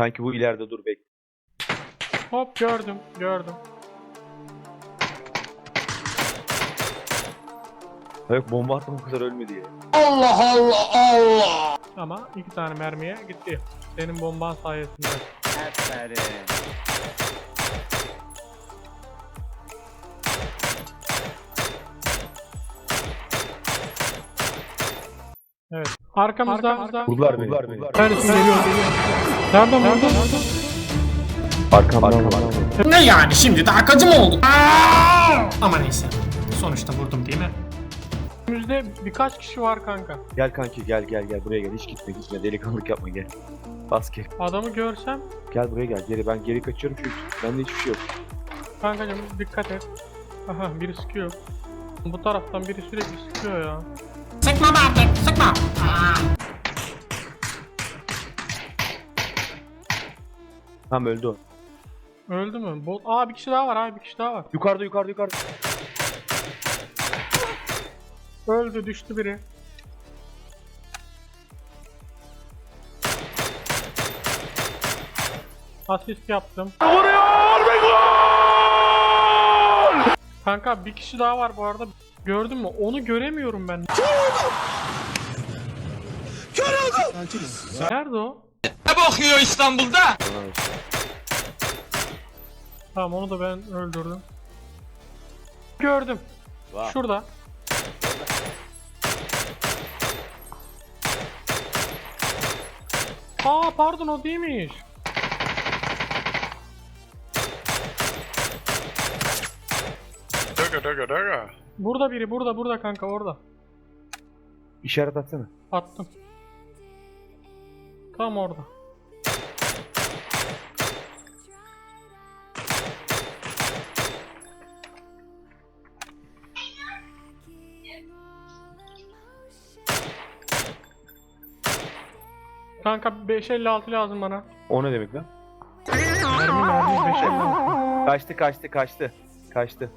Kanki bu ileride dur bek. Hop gördüm gördüm. Yok bomba attım o kadar ölmedi ya. Ama iki tane mermiye gitti. Senin bomban sayesinde. Aferin. Evet. Arkamızda. Arkamızda. Vurdular beni. Vurdular beni. Neredesin? Geliyor geliyor. Nereden vurdun? Arkamdan arkamdan. Ne yani şimdi de akıcı mı olduk? Aa! Ama neyse. Sonuçta vurdum değil mi? Önümüzde birkaç kişi var kanka. Gel kanki gel gel gel buraya gel. Hiç gitme gitme. Delikanlılık yapma gel. Bas gel. Adamı görsem Gel buraya gel. Geri ben geri kaçıyorum çünkü bende hiçbir şey yok. kankacım dikkat et. Aha biri sıkıyor. Bu taraftan biri sürekli sıkıyor ya. Sıkma be artık sıkma. Aa! Tamam öldü o. Öldü mü? Bot. Aa bir kişi daha var abi bir kişi daha var. Yukarıda yukarıda yukarıda. Öldü düştü biri. Asist yaptım. Kanka bir kişi daha var bu arada. Gördün mü? Onu göremiyorum ben. Nerede o? Bana- Tamam onu da ben öldürdüm. Gördüm. Vah. Şurada. Aa pardon o değilmiş. Dugga dugga dugga. Burada biri burada burada kanka orada. İşaret atsana. Attım. Tam orada. Kanka 556 lazım bana. O ne demek lan? Mermi mermi 556. Kaçtı kaçtı kaçtı. Kaçtı.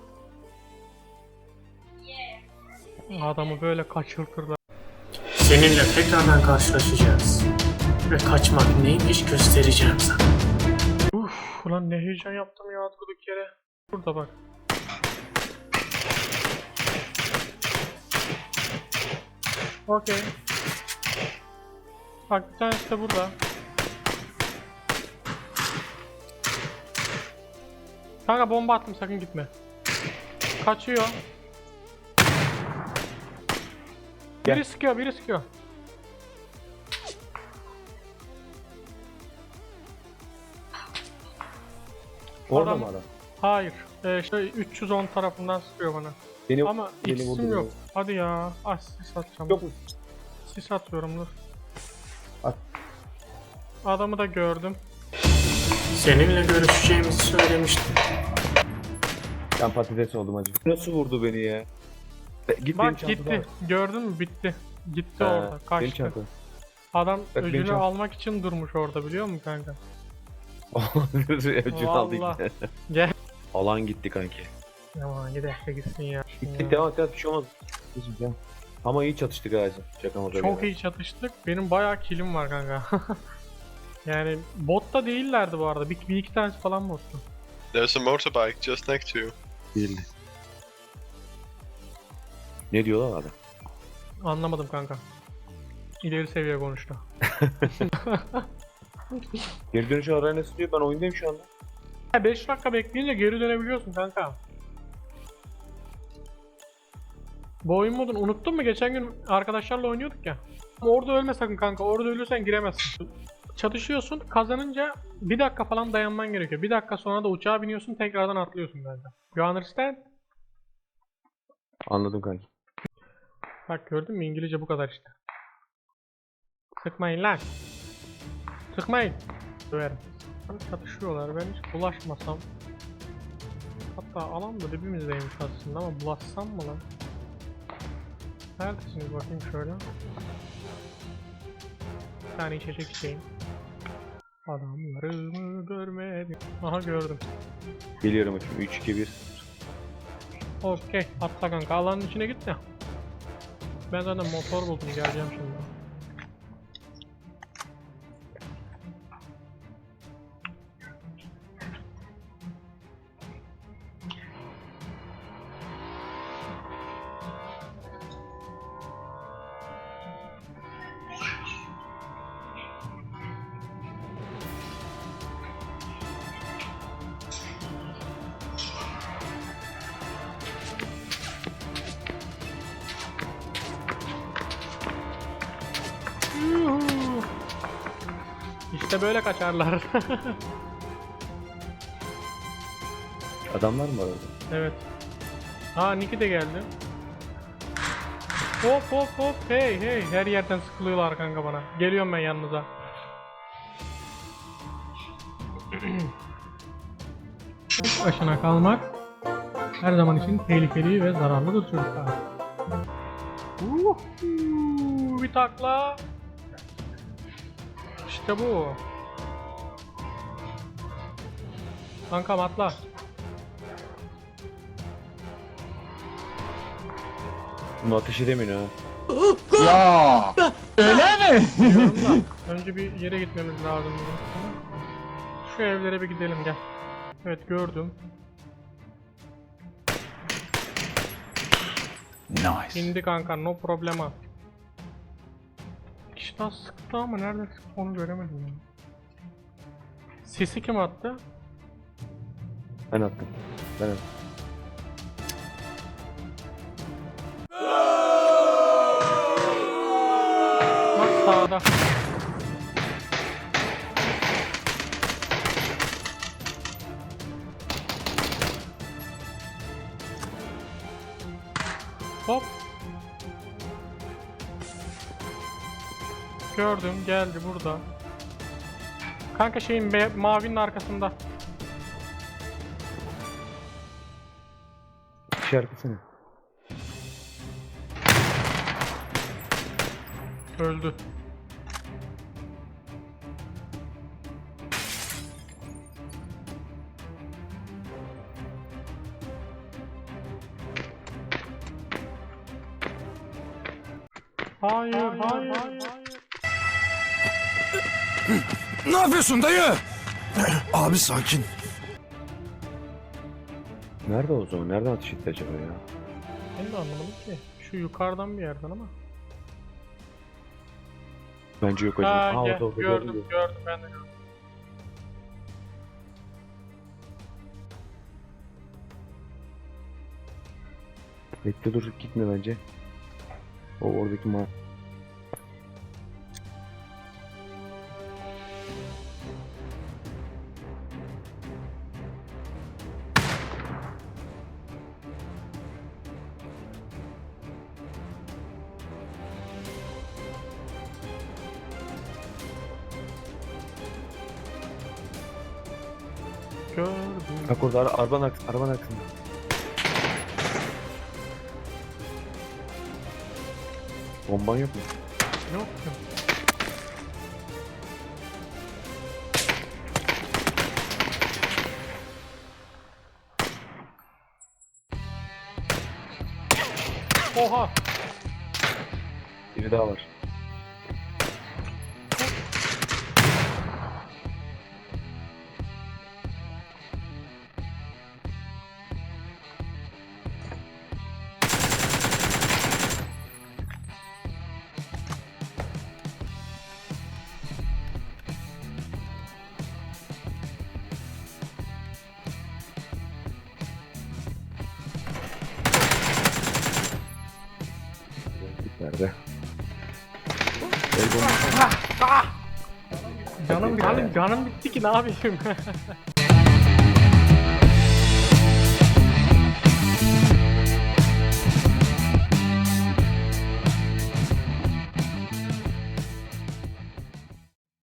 Adamı böyle kaçırtırlar. Seninle tekrardan karşılaşacağız. Ve kaçmak neymiş göstereceğim sana. Uf ulan ne heyecan yaptım ya durduk yere. Burada bak. Okey. Bak bir tanesi de burada. Kanka bomba attım sakın gitme. Kaçıyor. Biri Gel. sıkıyor, biri sıkıyor. Orada Adam- mı adam? Hayır. Ee, şey 310 tarafından sıkıyor bana. Beni, Ama beni X'im vurdu. yok. Hadi ya. Ah sis atacağım. Yok mu? Sis atıyorum dur. At. Adamı da gördüm. Seninle görüşeceğimizi söylemiştim. Ben patates oldum acı. Nasıl vurdu beni ya? Be- Git Bak gitti. Gördün mü? Bitti. Gitti Ha, orada. Benim Kaçtı. Adam benim öcünü çantam. almak için durmuş orada biliyor musun kanka? Öcünü aldı Vallahi. Gel. Alan gitti kanki. Aman gidelim gitsin ya. Gitti devam et bir şey olmaz. Bizim devam. Ama iyi çatıştık ağacı. Şaka maka. Çok iyi çatıştık. Benim bayağı kilim var kanka. yani bot da değillerdi bu arada. Bir, bir iki tanesi falan bottu. There's a motorbike just next to you. Değildi. Ne diyorlar adam? Anlamadım kanka. İleri seviye konuştu. Geri dönüş araya nasıl diyor? Ben oyundayım şu anda. 5 dakika bekleyince geri dönebiliyorsun kanka. Bu oyun modunu unuttun mu? Geçen gün arkadaşlarla oynuyorduk ya. Orada ölme sakın kanka. Orada ölürsen giremezsin. Çatışıyorsun. Kazanınca bir dakika falan dayanman gerekiyor. Bir dakika sonra da uçağa biniyorsun. Tekrardan atlıyorsun kanka. You understand? Anladım kanki. Bak gördün mü? İngilizce bu kadar işte. Sıkmayın lan. Sıkmayın. Döverim. Hani çatışıyorlar. Ben hiç bulaşmasam. Hatta alan da dibimizdeymiş aslında ama bulaşsam mı lan? Neredesiniz bakayım şöyle. Bir tane içecek içeyim. Adamlarımı görmedim. Aha gördüm. Geliyorum bakayım. 3 2 1. Okey. Atla kanka. Alanın içine git ya. Ben zaten motor buldum. Geleceğim şimdi. İşte böyle kaçarlar. Adamlar mı var orada? evet. Aa Niki de geldi. Hop hop hop hey hey her yerden sıkılıyorlar kanka bana. Geliyorum ben yanınıza. Tek başına kalmak her zaman için tehlikeli ve zararlıdır çocuklar. Uhu, bir takla. İşte bu. Kankam atla. Bunu ateş edemiyor ha. Diyorum da önce bir yere gitmemiz lazım. bizim. Şu evlere bir gidelim gel. Evet gördüm. Nice. İndi kanka no problema. Daha sıktı ama nerede sıktı onu göremedim ya. Sesi kim attı? Ben attım. Ben attım. Bak sağda. Hop. Gördüm geldi burada. Kanka şeyin be- mavinin arkasında. İşaretlesene. Öldü. Hayır, hayır, hayır. Ne yapıyorsun dayı? Abi sakin. Nerede o zaman? Nereden ateş etti acaba ya? Ben de anlamadım ki. Şu yukarıdan bir yerden ama. Bence yok hocam. Ha, Aa, gel, orada, orada, gördüm, gördüm. gördüm ben de gördüm. Bekle dur gitme bence. O oradaki ma... Gördüm. Bak orada ara, arabanın, arkasında, arabanın arkasında. Bomban yok mu? Yok ki. Oha! Biri daha var. El bombası. Canım, canım, canım bitti ki ne yapayım?